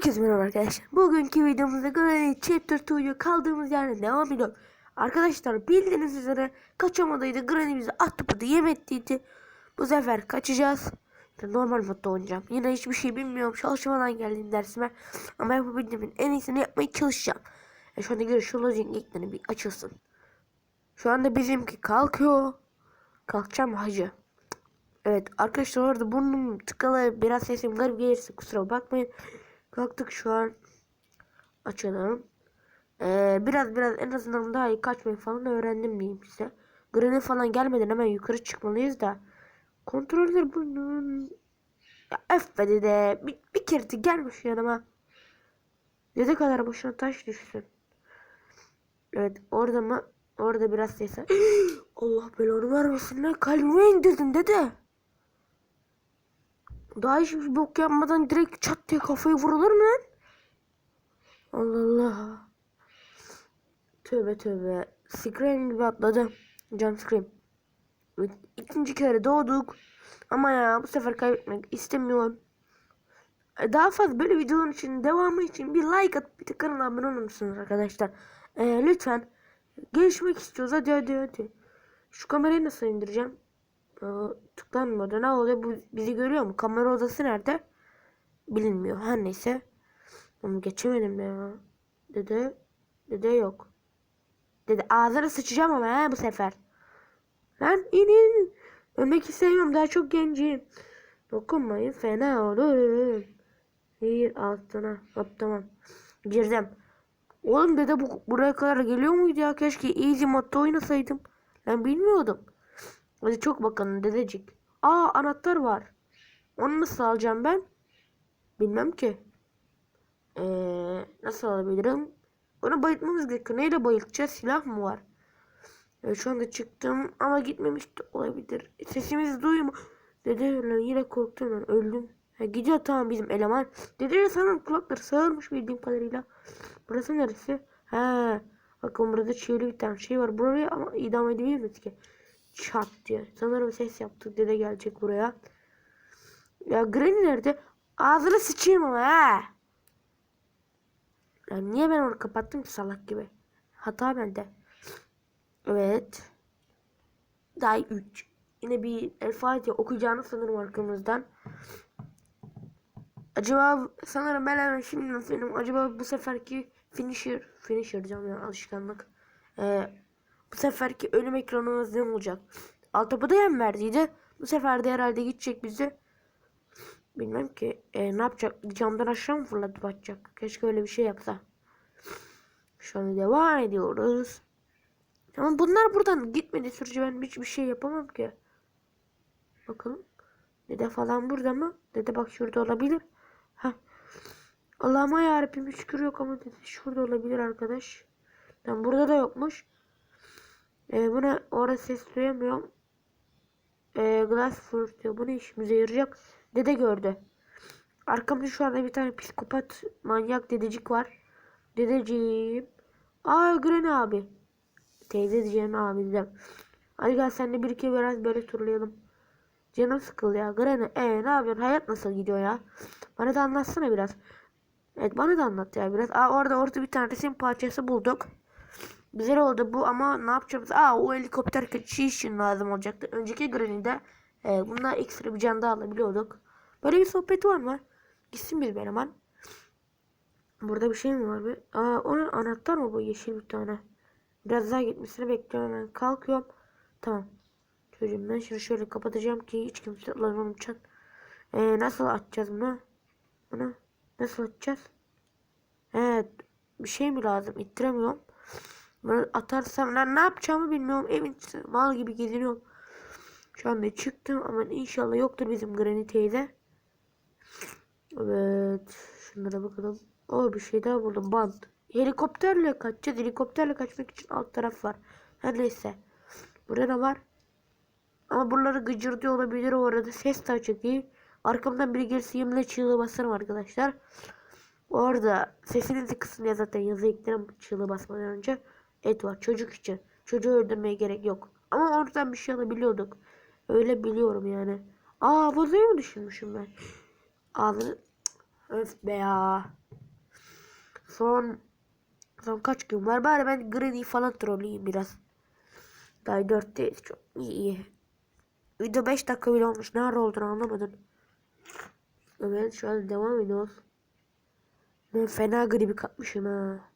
Herkese merhaba arkadaşlar. Bugünkü videomuzda Granny Chapter 2'ya kaldığımız yerden devam ediyor. Arkadaşlar bildiğiniz üzere kaçamadıydı. Granny bizi attı yem ettiydi. Bu sefer kaçacağız. Normal modda oynayacağım. Yine hiçbir şey bilmiyorum. Çalışmadan geldim dersime. Ama yapabildiğimin en iyisini yapmaya çalışacağım. E şu anda göre şu bir açılsın. Şu anda bizimki kalkıyor. Kalkacağım hacı. Evet arkadaşlar orada burnum tıkalı biraz sesim garip gelirse kusura bakmayın. Kalktık şu an. Açalım. Ee, biraz biraz en azından daha iyi kaçmayı falan öğrendim diyeyim size. Granny falan gelmeden hemen yukarı çıkmalıyız da. Kontroller bunun. Ya öf be dede. Bir, bir kere de gelmiş yanıma. Dede kadar boşuna taş düşsün. Evet orada mı? Orada biraz ses. Allah belanı vermesin lan. Kalbime indirdin dede. Daha hiçbir bok yapmadan direkt çat diye kafayı vurulur mu lan? Allah Allah. Tövbe tövbe. Scream gibi atladı. Jump scream. İkinci kere doğduk. Ama ya bu sefer kaybetmek istemiyorum. E, Daha fazla böyle videoların için devamı için bir like at bir de abone olur arkadaşlar? E, lütfen. Gelişmek istiyoruz hadi hadi hadi. Şu kamerayı nasıl indireceğim? Ee, tıklanmadı. Ne oluyor? Bu bizi görüyor mu? Kamera odası nerede? Bilinmiyor. Her neyse. Onu geçemedim ya. Dede. Dede yok. Dede ağzına sıçacağım ama ha bu sefer. Lan in in. Ölmek istemiyorum. Daha çok gencim. Dokunmayın fena olur. Hayır altına. Hop tamam. Girdim. Oğlum dede bu, buraya kadar geliyor muydu ya? Keşke easy modda oynasaydım. Ben bilmiyordum. Hadi çok bakalım dedecik. Aa anahtar var. Onu nasıl alacağım ben? Bilmem ki. Ee, nasıl alabilirim? Onu bayıltmamız gerekiyor. Neyle bayıltacağız? Silah mı var? Evet, şu anda çıktım ama gitmemiş de olabilir. Sesimizi duyuyor mu? Dede lan yine korktum lan öldüm. Ha, gidiyor tamam bizim eleman. Dede de sanırım kulakları sağırmış bildiğim kadarıyla. Burası neresi? Ha, bakın burada çivili bir tane şey var. Buraya ama idam edebilir miyiz ki? Çat diye. Sanırım ses yaptık. Dede gelecek buraya. Ya Granny nerede? Ağzına sıçayım ama ha. Ya niye ben onu kapattım ki salak gibi? Hata bende. Evet. Daha 3. Yine bir El Fatiha okuyacağını sanırım arkamızdan. Acaba sanırım ben hemen şimdi benim acaba bu seferki finisher finisher diyorum ya alışkanlık. Ee, bu seferki ölüm ekranımız ne olacak? Altıpıda yem verdiydi. Bu sefer de herhalde gidecek bizi. Bilmem ki e, ne yapacak? Camdan aşağı mı fırlatıp atacak? Keşke öyle bir şey yapsa. Şu an devam ediyoruz. Ama bunlar buradan gitmedi sürece ben hiçbir şey yapamam ki. Bakalım. Dede falan burada mı? Dede bak şurada olabilir. Heh. Allah'ıma yarabbim şükür yok ama dede şurada olabilir arkadaş. Tam burada da yokmuş. Ee, buna orada ses duyamıyorum. Ee, glass fruit diyor. Bu ne işimize yarayacak? Dede gördü. Arkamda şu anda bir tane psikopat manyak dedecik var. Dedeciğim. Aa Granny abi. Teyze diyeceğim abi diyeceğim. Hadi gel seninle bir iki biraz böyle turlayalım. Canım sıkıldı ya. Granny ee ne yapıyorsun? Hayat nasıl gidiyor ya? Bana da anlatsana biraz. Evet bana da anlat ya biraz. Aa orada orada bir tane resim parçası bulduk. Güzel oldu bu ama ne yapacağız? Aa o helikopter kaçışı için lazım olacaktı. Önceki Granny'de e, bunlar ekstra bir can daha alabiliyorduk. Böyle bir sohbet var mı? Gitsin bir benim an. Burada bir şey mi var be? Aa onun anahtar mı bu yeşil bir tane? Biraz daha gitmesini bekliyorum ben. Kalkıyorum. Tamam. Çocuğum ben şunu şöyle kapatacağım ki hiç kimse ulaşamayacak. Ee, nasıl açacağız bunu? Bunu nasıl açacağız? Evet. Bir şey mi lazım? İttiremiyorum. Bunu atarsam lan ne yapacağımı bilmiyorum. Evin mal gibi geziniyorum. Şu anda çıktım ama inşallah yoktur bizim Granny teyze. Evet. Şunlara bakalım. O bir şey daha buldum. Bant. Helikopterle kaçacağız. Helikopterle kaçmak için alt taraf var. Her neyse. Burada var? Ama buraları gıcırdıyor olabilir o arada. Ses de açık değil. Arkamdan biri gelirse yeminle çığlığı basarım arkadaşlar. Orada sesinizi kısın diye zaten yazı eklerim çığlığı basmadan önce. Et var çocuk için. Çocuğu öldürmeye gerek yok. Ama oradan bir şey alabiliyorduk. Öyle biliyorum yani. Aa vazoyu mu düşünmüşüm ben? Ağzını... Öf be ya. Son son kaç gün var? Bari ben Granny falan trolleyeyim biraz. Daha 4'teyiz. Çok iyi iyi. Video 5 dakika bile olmuş. Ne ara olduğunu anlamadım. Evet şu an devam ediyoruz. Ben fena gribi kapmışım ha.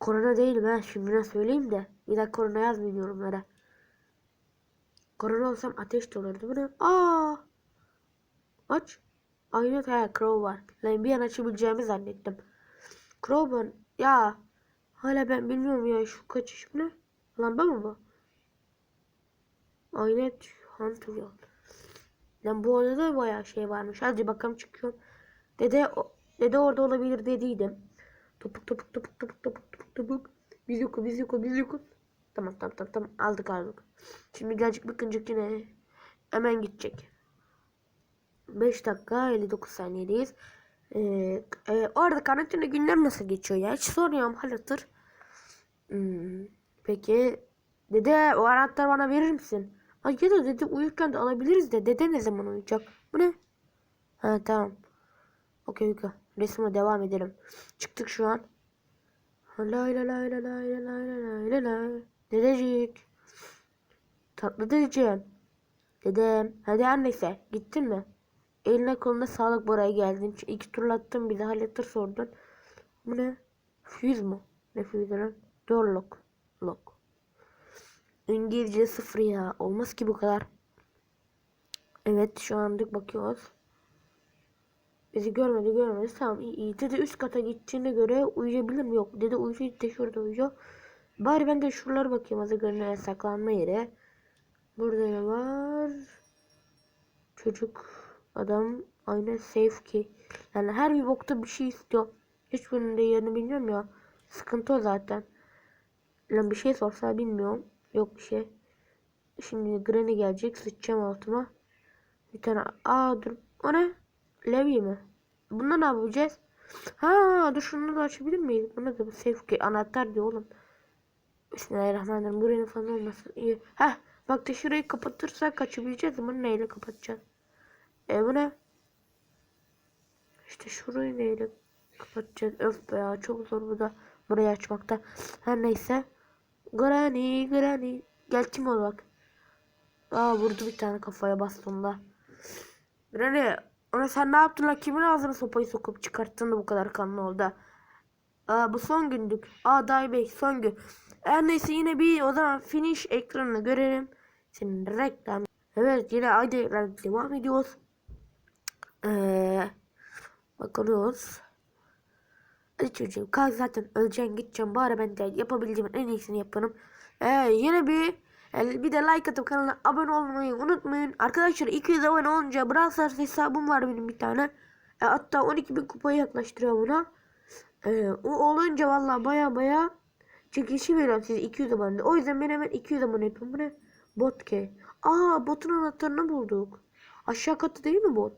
Korona değilim ha. Şimdiden söyleyeyim de. Bir daha korona yazmayın yorumlara. Korona olsam ateş de olurdu. Bu? Aa! Aç. Aynen ha Crow var. Lan bir an açabileceğimi zannettim. Crow ben ya hala ben bilmiyorum ya şu kaçış bu ne? Lamba mı bu? Aynen Hunter yol. Lan bu odada bayağı şey varmış. Hadi bakalım çıkıyorum. Dede dede orada olabilir dediydim. Topuk topuk topuk topuk topuk topuk topuk. Biz yokum biz yokum biz yokum. Tamam tamam tamam tamam aldık aldık. Şimdi gelecek bakıncık yine hemen gidecek. 5 dakika 59 saniyedeyiz. Ee, e, orada karantina günler nasıl geçiyor ya? Hiç sormuyorum hal. Hmm, peki dede o anahtarı bana verir misin? Ay ya da dede uyurken de alabiliriz de dede ne zaman uyuyacak? Bu ne? Ha tamam. Okey okey. Resme devam edelim. Çıktık şu an. Lay lay lay lay lay lay lay lay lay. Dedecik. Tatlı dedeciğim. Dedem. Hadi her neyse. Gittin mi? Eline koluna sağlık buraya geldin. İki turlattın bir de hallettir sordun. Bu ne? Füz mü? Ne füzü lan? Doorlock. Lock. İngilizce sıfır ya. Olmaz ki bu kadar. Evet şu andık bakıyoruz. Bizi görmedi görmedi. Tamam iyi, iyi. Dede üst kata gittiğine göre uyuyabilir mi? Yok. Dede uyuyor. Dede şurada uyuyor. Bari ben de şuralara bakayım. Hazır görünen saklanma yeri. Burada ne var? Çocuk, adam, aynı safe ki. Yani her bir bokta bir şey istiyor. Hiçbirinin de yerini bilmiyorum ya. Sıkıntı o zaten. Lan bir şey sorsa bilmiyorum. Yok bir şey. Şimdi Granny gelecek. Sıçacağım altıma. Bir tane. Aa dur. O ne? Levy mi? Bunda ne yapacağız? Ha dur şunu da açabilir miyiz? Buna da bir safe anahtar diyor oğlum. Bismillahirrahmanirrahim. Granny falan olmasın. İyi. Heh. Bak da şurayı kapatırsak kaçabileceğiz ama neyle kapatacağız? E bu ne? İşte şurayı neyle kapatacağız? Öf be ya çok zor bu da burayı açmakta. Her neyse. Granny Granny. Gel kim ol bak. Aa vurdu bir tane kafaya bastığında. Granny ona sen ne yaptın la kimin ağzına sopayı sokup çıkarttın da bu kadar kanlı oldu. Aa bu son gündük. Aa Day Bey son gün. Her neyse yine bir o zaman finish ekranını görelim. Senin reklam. Evet yine aynı ekran devam ediyoruz. Ee, bakıyoruz. Hadi çocuğum kalk zaten öleceksin gideceğim bari ben de yapabildiğimin en iyisini yaparım. Ee, yine bir e, bir de like atıp kanala abone olmayı unutmayın. Arkadaşlar 200 abone olunca Brawl Stars hesabım var benim bir tane. E, hatta 12.000 kupayı yaklaştırıyor buna. E, o olunca valla baya baya çekilişi veriyorum size 200 abone. O yüzden ben hemen 200 abone yapıyorum. Bu? Bot K. Aa botun anahtarını bulduk. Aşağı katta değil mi bot?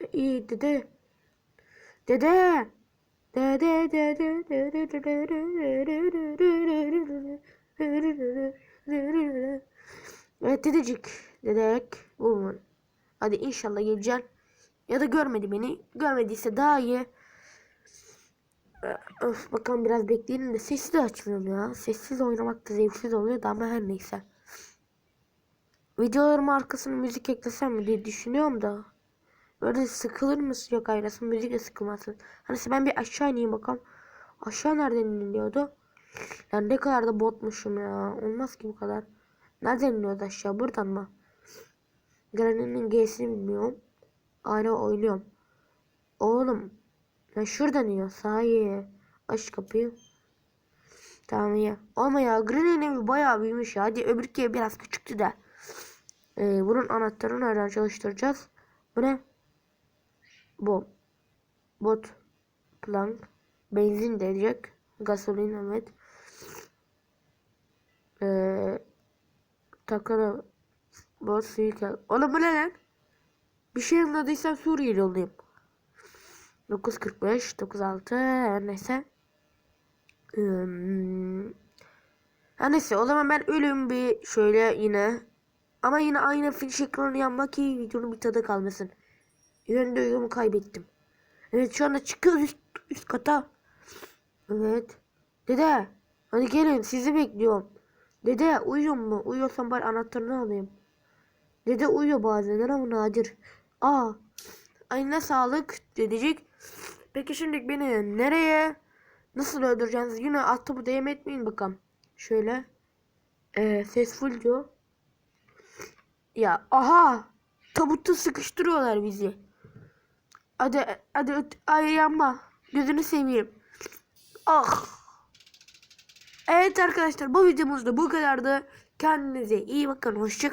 E, iyi dede. Dede. Dede dede dede dede Evet dedecik. Dedek. Woman. Hadi inşallah geleceksin. Ya da görmedi beni. Görmediyse daha iyi. Öf bakalım biraz bekleyelim de sesi de açmıyorum ya. Sessiz oynamak da zevksiz oluyor da ama her neyse. Videolarım arkasına müzik eklesem mi diye düşünüyorum da. Böyle sıkılır mısın? Yok ayrısın müzikle sıkılmazsın. Hani ben bir aşağı ineyim bakalım. Aşağı nereden iniliyordu? Yani ne kadar da botmuşum ya. Olmaz ki bu kadar. Nereden iniyordu aşağı? Buradan mı? Granny'nin G'sini bilmiyorum. Hala oynuyorum. Oğlum. Ben şuradan iniyor. Sahi. Aç kapıyı. Tamam ya. Ama ya Granny'nin evi bayağı büyümüş ya. Hadi öbürki biraz küçüktü de. Ee, bunun anahtarını nereden çalıştıracağız? Bu ne? Bu. Bot. Plank. Benzin diyecek. Gasolin evet. Ee, takılı. Bot suikal. Oğlum bu ne lan? Bir şey anladıysan Suriyeli olayım. 9.45 9.6 her neyse. Hmm. Her neyse o zaman ben ölüm bir şöyle yine. Ama yine aynı finish ekranı yanmak ki videonun bir tadı kalmasın. Yön duygumu kaybettim. Evet şu anda çıkıyoruz üst, üst kata. Evet. Dede. Hadi gelin sizi bekliyorum. Dede uyuyor mu? Uyuyorsan bari anahtarını alayım. Dede uyuyor bazen ama nadir. Aa. Ayına sağlık dedecik. Peki şimdi beni nereye? Nasıl öldüreceksiniz? Yine altı bu değme etmeyin bakalım. Şöyle. Ee, ses full diyor. Ya aha. Tabutta sıkıştırıyorlar bizi. Hadi hadi ay yanma. Gözünü seveyim. Ah. Evet arkadaşlar bu videomuz da bu kadardı. Kendinize iyi bakın. Hoşça